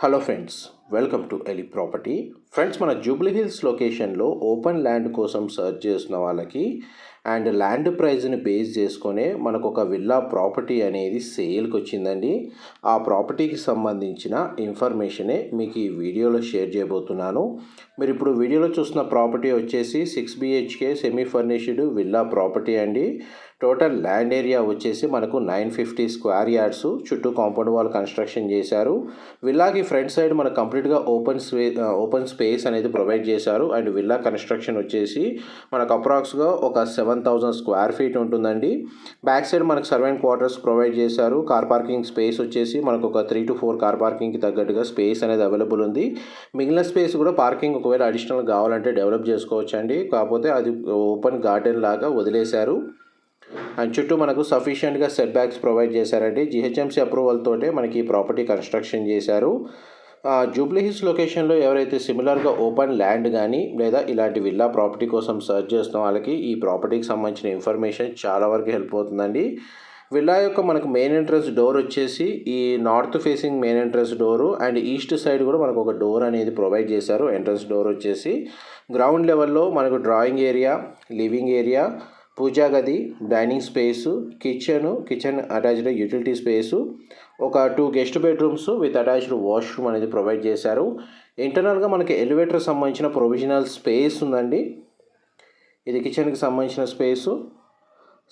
Hello friends welcome to Eli property friends మన జూబ్లీ హిల్స్ లొకేషన్లో open land కోసం సర్చ్ చేసిన వాళ్ళకి అండ్ ల్యాండ్ ప్రైజ్ని బేస్ చేసుకునే మనకు ఒక విల్లా ప్రాపర్టీ అనేది సేల్కి వచ్చిందండి. ఆ ప్రాపర్టీకి సంబంధించిన ఇన్ఫర్మేషనే మీకు ఈ వీడియోలో షేర్ చేయబోతున్నాను. మీరు ఇప్పుడు వీడియోలో చూస్తున్న ప్రాపర్టీ వచ్చేసి six BHK semi furnished villa property అండి. టోటల్ ల్యాండ్ ఏరియా వచ్చేసి మనకు నైన్ ఫిఫ్టీ స్క్వేర్ యార్డ్స్ చుట్టూ కాంపౌండ్ వాల్ కన్స్ట్రక్షన్ చేశారు. విల్లాకి ఫ్రంట్ సైడ్ మనకు కంప్లీట్గా ఓపెన్ స్పే ఓపెన్ స్పేస్ అనేది ప్రొవైడ్ చేశారు. అండ్ విల్లా కన్స్ట్రక్షన్ వచ్చేసి మనకు అప్రాక్స్గా ఒక సెవెన్ థౌజండ్ స్క్వేర్ ఫీట్ ఉంటుందండి. బ్యాక్ సైడ్ మనకు సర్వెంట్ క్వార్టర్స్ ప్రొవైడ్ చేశారు. కార్ పార్కింగ్ స్పేస్ వచ్చేసి మనకు ఒక త్రీ టు ఫోర్ కార్ పార్కింగ్కి తగ్గట్టుగా స్పేస్ అనేది అవైలబుల్ ఉంది. మిగిలిన స్పేస్ కూడా పార్కింగ్ ఒకవేళ అడిషనల్ కావాలంటే డెవలప్ చేసుకోవచ్చు అండి కాకపోతే అది ఓపెన్ గార్డెన్ లాగా వదిలేశారు. అండ్ చుట్టూ మనకు సఫిషియెంట్గా సెట్ బ్యాక్స్ ప్రొవైడ్ చేశారండి జిహెచ్ఎంసీ అప్రూవల్తోటే మనకి ఈ ప్రాపర్టీ కన్స్ట్రక్షన్ చేశారు. జూబ్లీహిల్స్ లొకేషన్లో ఎవరైతే సిమిలర్గా ఓపెన్ ల్యాండ్ కానీ లేదా ఇలాంటి విల్లా ప్రాపర్టీ కోసం సర్చ్ చేస్తున్న వాళ్ళకి ఈ ప్రాపర్టీకి సంబంధించిన ఇన్ఫర్మేషన్ చాలా వరకు హెల్ప్ అవుతుందండి. విల్లా యొక్క మనకు మెయిన్ ఎంట్రన్స్ డోర్ వచ్చేసి ఈ north facing main entrance door and east side కూడా మనకు ఒక డోర్ అనేది ప్రొవైడ్ చేశారు. ఎంట్రన్స్ డోర్ వచ్చేసి గ్రౌండ్ లెవెల్లో మనకు డ్రాయింగ్ ఏరియా లివింగ్ ఏరియా పూజా గది dining space kitchen kitchen attached utility space ఒక two guest bedrooms with attached washroom అనేది ప్రొవైడ్ చేశారు. ఇంటర్నల్గా మనకి ఎలివేటర్ సంబంధించిన ప్రొవిజనల్ స్పేస్ ఉందండి. ఇది కిచెన్కి సంబంధించిన space.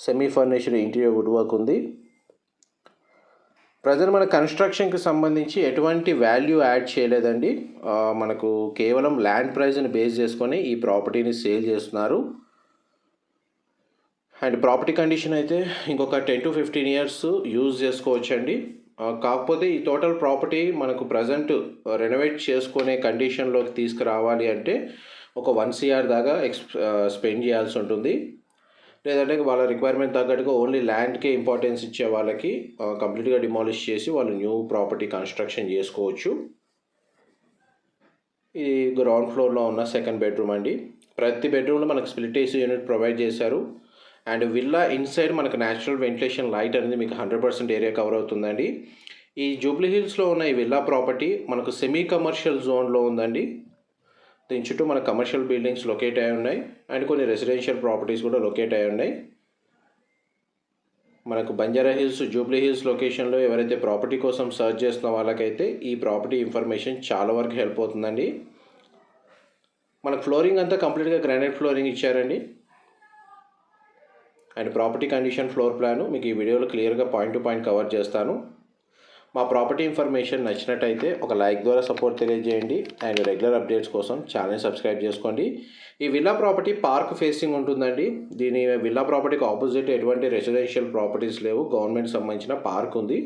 Semi furnished interior woodwork ఉంది. ప్రజెంట్ మన కన్స్ట్రక్షన్కి సంబంధించి ఎటువంటి వాల్యూ యాడ్ చేయలేదండి. మనకు కేవలం ల్యాండ్ ప్రైస్ని బేస్ చేసుకొని ఈ ప్రాపర్టీని సేల్ చేస్తున్నారు. అండ్ ప్రాపర్టీ కండిషన్ అయితే ఇంకొక ten to fifteen years use చేసుకోవచ్చండి. కాకపోతే ఈ టోటల్ ప్రాపర్టీ మనకు ప్రజెంట్ రెనోవేట్ చేసుకునే కండిషన్లోకి తీసుకురావాలి అంటే ఒక వన్ సిఆర్ దాకా ఎక్స్ స్పెండ్ చేయాల్సి ఉంటుంది. లేదంటే వాళ్ళ రిక్వైర్మెంట్ తగ్గట్టుగా ఓన్లీ ల్యాండ్కే ఇంపార్టెన్స్ ఇచ్చే వాళ్ళకి కంప్లీట్గా డిమాలిష్ చేసి వాళ్ళు న్యూ ప్రాపర్టీ కన్స్ట్రక్షన్ చేసుకోవచ్చు. ఇది గ్రౌండ్ ఫ్లోర్లో ఉన్న సెకండ్ బెడ్రూమ్ అండి. ప్రతి బెడ్రూమ్లో మనకు స్ప్లిట్ ఏసీ యూనిట్ ప్రొవైడ్ చేశారు. అండ్ విల్లా ఇన్సైడ్ మనకు న్యాచురల్ వెంటిలేషన్ లైట్ అనేది మీకు హండ్రెడ్ పర్సెంట్ ఏరియా కవర్ అవుతుందండి. ఈ జూబ్లీ హిల్స్లో ఉన్న ఈ విల్లా ప్రాపర్టీ మనకు సెమీ కమర్షియల్ జోన్లో ఉందండి. దీని చుట్టూ మన కమర్షియల్ బిల్డింగ్స్ లొకేట్ అయి ఉన్నాయి. అండ్ కొన్ని రెసిడెన్షియల్ ప్రాపర్టీస్ కూడా లొకేట్ అయి ఉన్నాయి. మనకు బంజారా హిల్స్ జూబ్లీ హిల్స్ లొకేషన్లో ఎవరైతే ప్రాపర్టీ కోసం సర్చ్ చేస్తున్న వాళ్ళకైతే ఈ ప్రాపర్టీ ఇన్ఫర్మేషన్ చాలా వరకు హెల్ప్ అవుతుందండి. మనకు ఫ్లోరింగ్ అంతా కంప్లీట్గా గ్రానైట్ ఫ్లోరింగ్ ఇచ్చారండి. And property condition floor plan మీకు ఈ వీడియోలో క్లియర్గా పాయింట్ టు పాయింట్ కవర్ చేస్తాను. మా ప్రాపర్టీ ఇన్ఫర్మేషన్ నచ్చినట్టయితే ఒక లైక్ ద్వారా సపోర్ట్ తెలియజేయండి. అండ్ రెగ్యులర్ అప్డేట్స్ కోసం ఛానల్ సబ్స్క్రైబ్ చేసుకోండి. ఈ విల్లా ప్రాపర్టీ పార్క్ ఫేసింగ్ ఉంటుందండి. దీని విల్లా ప్రాపర్టీకి ఆపోజిట్ ఎటువంటి రెసిడెన్షియల్ ప్రాపర్టీస్ లేవు. గవర్నమెంట్ సంబంధించిన పార్క్ ఉంది.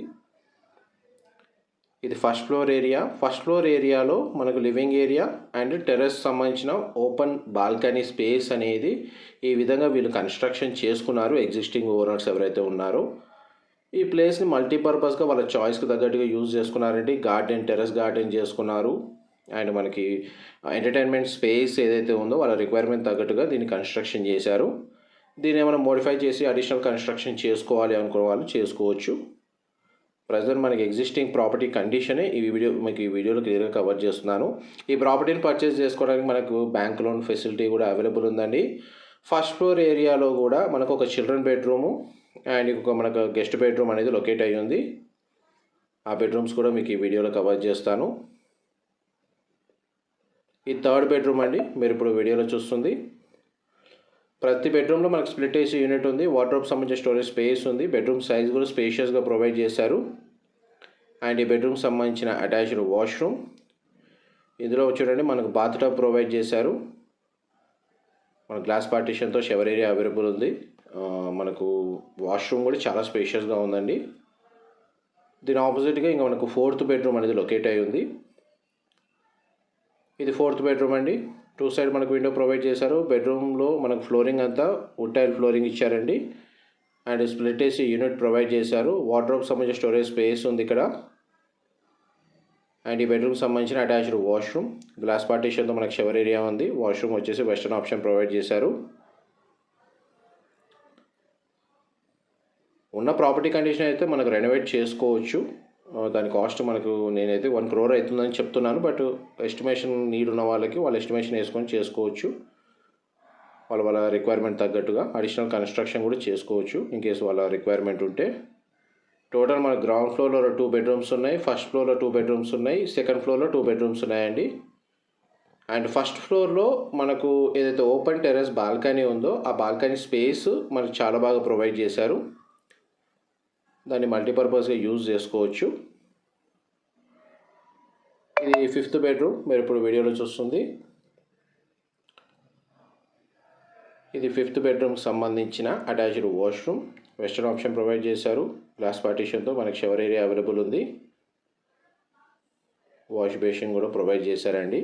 ఇది first floor area first floor ఏరియాలో మనకు లివింగ్ ఏరియా అండ్ టెర్రస్ సంబంధించిన ఓపెన్ బాల్కనీ స్పేస్ అనేది ఈ విధంగా వీళ్ళు కన్స్ట్రక్షన్ చేసుకున్నారు ఎగ్జిస్టింగ్ ఓనర్స్ ఎవరైతే ఉన్నారో. ఈ ప్లేస్ని మల్టీపర్పస్గా వాళ్ళ చాయిస్కి తగ్గట్టుగా యూజ్ చేసుకున్నారండి. గార్డెన్ టెర్రస్ గార్డెన్ చేసుకున్నారు. అండ్ మనకి uh, ఎంటర్టైన్మెంట్ స్పేస్ ఏదైతే ఉందో వాళ్ళ రిక్వైర్మెంట్ తగ్గట్టుగా దీన్ని కన్స్ట్రక్షన్ చేశారు. దీన్ని ఏమైనా మోడిఫై చేసి అడిషనల్ కన్స్ట్రక్షన్ చేసుకోవాలి అనుకునే వాళ్ళు చేసుకోవచ్చు. ప్రజెంట్ మనకి ఎగ్జిస్టింగ్ ప్రాపర్టీ కండిషనే ఈ వీడియో మీకు ఈ వీడియోలో క్లియర్గా కవర్ చేస్తున్నాను. ఈ ప్రాపర్టీని పర్చేస్ చేసుకోవడానికి మనకు బ్యాంక్ లోన్ ఫెసిలిటీ కూడా అవైలబుల్ ఉందండి. ఫస్ట్ ఫ్లోర్ ఏరియాలో కూడా మనకు ఒక చిల్డ్రన్ బెడ్రూము అండ్ ఇంకొక మనకు గెస్ట్ బెడ్రూమ్ అనేది లొకేట్ అయ్యి ఉంది. ఆ బెడ్రూమ్స్ కూడా మీకు ఈ వీడియోలో కవర్ చేస్తాను. ఈ థర్డ్ బెడ్రూమ్ అండి మీరు ఇప్పుడు వీడియోలో చూస్తుంది. ప్రతి బెడ్రూమ్లో మనకు స్ప్లిట్ ఏసీ యూనిట్ ఉంది వాటర్ సంబంధించిన స్టోరేజ్ స్పేస్ ఉంది బెడ్రూమ్ సైజ్ కూడా స్పేషియస్గా ప్రొవైడ్ చేశారు. అండ్ ఈ బెడ్రూమ్ సంబంధించిన అటాచ్డ్ వాష్రూమ్. ఇందులో చూడండి మనకు బాత్టబ్ ప్రొవైడ్ చేశారు. మన గ్లాస్ పార్టీషన్తో షవర్ ఏరియా అవైలబుల్ ఉంది. మనకు వాష్రూమ్ కూడా చాలా స్పేషియస్గా ఉందండి. దీని ఆపోజిట్గా ఇంకా మనకు ఫోర్త్ బెడ్రూమ్ అనేది లొకేట్ అయి ఉంది. ఇది ఫోర్త్ బెడ్రూమ్ అండి. టూ సైడ్ మనకు విండో ప్రొవైడ్ చేశారు. బెడ్రూమ్లో మనకు ఫ్లోరింగ్ అంతా వుడ్ టైల్ ఫ్లోరింగ్ ఇచ్చారండి. And split AC unit provide చేశారు. వార్డ్రోబ్ సంబంధించిన స్టోరేజ్ స్పేస్ ఉంది ఇక్కడ. అండ్ ఈ బెడ్రూమ్కి సంబంధించిన అటాచ్డ్ వాష్రూమ్. గ్లాస్ పార్టీషన్తో మనకు షవర్ ఏరియా ఉంది. వాష్రూమ్ వచ్చేసి వెస్టర్న్ ఆప్షన్ ప్రొవైడ్ చేశారు. ఉన్న ప్రాపర్టీ కండిషన్ అయితే మనకు రెనోవేట్ చేసుకోవచ్చు. దాని కాస్ట్ మనకు నేనైతే వన్ క్రోర్ అవుతుందని చెప్తున్నాను. బట్ ఎస్టిమేషన్ నీడ్ ఉన్న వాళ్ళకి వాళ్ళు ఎస్టిమేషన్ వేసుకొని చేసుకోవచ్చు. వాళ్ళ వాళ్ళ రిక్వైర్మెంట్ తగ్గట్టుగా అడిషనల్ కన్స్ట్రక్షన్ కూడా చేసుకోవచ్చు ఇన్ కేసు వాళ్ళ రిక్వైర్మెంట్ ఉంటే. టోటల్ మన గ్రౌండ్ ఫ్లోర్లో టూ బెడ్రూమ్స్ ఉన్నాయి. ఫస్ట్ ఫ్లోర్లో టూ బెడ్రూమ్స్ ఉన్నాయి. సెకండ్ ఫ్లోర్లో టూ బెడ్రూమ్స్ ఉన్నాయండి. అండ్ ఫస్ట్ ఫ్లోర్లో మనకు ఏదైతే ఓపెన్ టెర్రస్ బాల్కనీ ఉందో ఆ బాల్కనీ స్పేస్ మనకు చాలా బాగా ప్రొవైడ్ చేశారు. దాన్ని మల్టీపర్పస్గా యూజ్ చేసుకోవచ్చు. ఇది ఫిఫ్త్ బెడ్రూమ్ మీరు ఇప్పుడు వీడియోలో చూస్తుంది. ఇది ఫిఫ్త్ బెడ్రూమ్కి సంబంధించిన attached washroom western option provide చేశారు. గ్లాస్ పార్టీషన్తో మనకి షవర్ ఏరియా అవైలబుల్ ఉంది. వాష్ బేసిన్ కూడా ప్రొవైడ్ చేశారండి.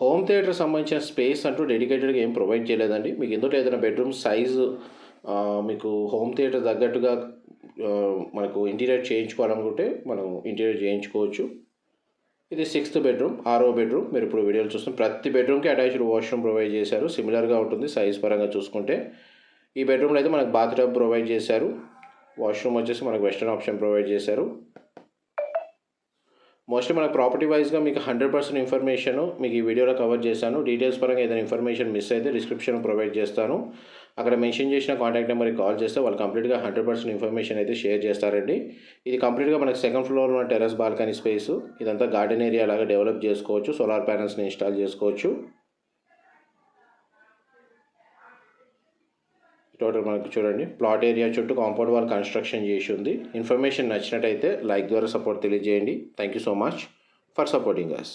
హోమ్ థియేటర్ సంబంధించిన స్పేస్ అంటూ డెడికేటెడ్గా ఏం ప్రొవైడ్ చేయలేదండి. మీకు ఎందుకంటే ఏదైనా బెడ్రూమ్ సైజు మీకు హోమ్ థియేటర్ తగ్గట్టుగా మనకు ఇంటీరియర్ చేయించుకోవాలనుకుంటే మనం ఇంటీరియర్ చేయించుకోవచ్చు. ఇది సిక్స్త్ బెడ్రూమ్ ఆరో బెడ్రూమ్ మీరు ఇప్పుడు వీడియోలు చూస్తున్న ప్రతి బెడ్రూమ్కి అటాచ్డ్ వాష్రూమ్ ప్రొవైడ్ చేశారు. సిమిలర్గా ఉంటుంది సైజ్ పరంగా చూసుకుంటే. ఈ బెడ్రూమ్లో అయితే మనకు బాత్ ప్రొవైడ్ చేశారు. వాష్రూమ్ వచ్చేసి మనకు వెస్టర్న్ ఆప్షన్ ప్రొవైడ్ చేశారు. మోస్ట్లీ మనకు ప్రాపర్టీ వైజ్గా మీకు హండ్రెడ్ పర్సెంట్ ఇన్ఫర్మేషన్ మీకు ఈ వీడియోలో కవర్ చేశాను. డీటెయిల్స్ పరంగా ఏదైనా ఇన్ఫర్మేషన్ మిస్ అయితే డిస్క్రిప్షన్ ప్రొవైడ్ చేస్తాను. అక్కడ మెన్షన్ చేసిన కాంటాక్ట్ నెంబర్కి కాల్ చేస్తే వాళ్ళు కంప్లీట్గా హండ్రెడ్ పర్సెంట్ ఇన్ఫర్మేషన్ అయితే షేర్ చేస్తారండి. ఇది కంప్లీట్గా మనకి సెకండ్ ఫ్లోర్లో ఉన్న టెర్రస్ బాల్కనీ స్పేస్ ఇదంతా గార్డెన్ ఏరియా లాగా డెవలప్ చేసుకోవచ్చు. సోలార్ ప్యానల్స్ని ఇన్స్టాల్ చేసుకోవచ్చు. టోటల్ మనకు చూడండి. ప్లాట్ ఏరియా చుట్టూ కాంపౌండ్ వాల్ కన్స్ట్రక్షన్ చేసి ఉంది. ఇన్ఫర్మేషన్ నచ్చినట్టయితే లైక్ ద్వారా సపోర్ట్ తెలియజేయండి. Thank you so much for supporting us